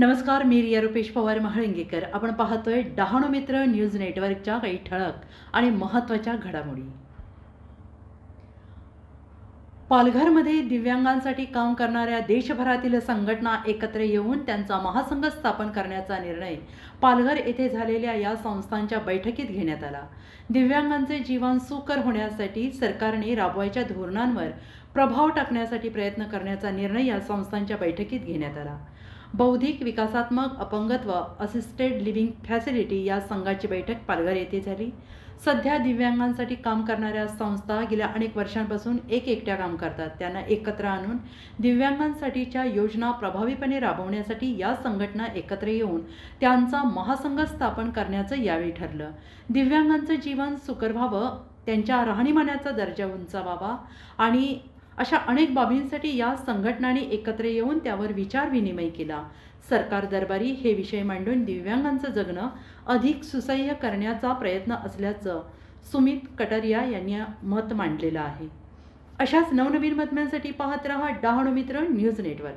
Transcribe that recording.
नमस्कार मी रिया रुपेश पवार महाळंगेकर. आपण पाहतोय डहाणू मित्र न्यूज नेटवर्कच्या काही ठळक आणि महत्त्वाच्या घडामोडी. पालघरमध्ये दिव्यांगांसाठी काम करणाऱ्या देशभरातील संघटना एकत्र येऊन त्यांचा महासंघ स्थापन करण्याचा निर्णय पालघर येथे झालेल्या या संस्थांच्या बैठकीत घेण्यात आला. दिव्यांगांचे जीवन सुकर होण्यासाठी सरकारने राबवायच्या धोरणांवर प्रभाव टाकण्यासाठी प्रयत्न करण्याचा निर्णय या संस्थांच्या बैठकीत घेण्यात आला. बौद्धिक विकासात्मक अपंगत्व असिस्टेड लिव्हिंग फॅसिलिटी या संघाची बैठक पालघर येथे झाली. सध्या दिव्यांगांसाठी काम करणाऱ्या संस्था गेल्या अनेक वर्षांपासून एक एकट्या काम करतात. त्यांना एकत्र आणून दिव्यांगांसाठीच्या योजना प्रभावीपणे राबवण्यासाठी या संघटना एकत्र येऊन त्यांचा महासंघ स्थापन करण्याचं यावेळी ठरलं. दिव्यांगांचं जीवन सुकर व्हावं त्यांच्या राहणीमानाचा दर्जा उंचावावा आणि अशा अनेक बाबींसाठी या संघटनांनी एकत्र येऊन त्यावर विचार विनिमय केला. सरकार दरबारी हे विषय मांडून दिव्यांगांचं जगणं अधिक सुसह्य करण्याचा प्रयत्न असल्याचं सुमित कटारिया यांनी मत मांडलेलं आहे. अशाच नवनवीन बातम्यांसाठी पाहत रहा डहाणू मित्र न्यूज नेटवर्क.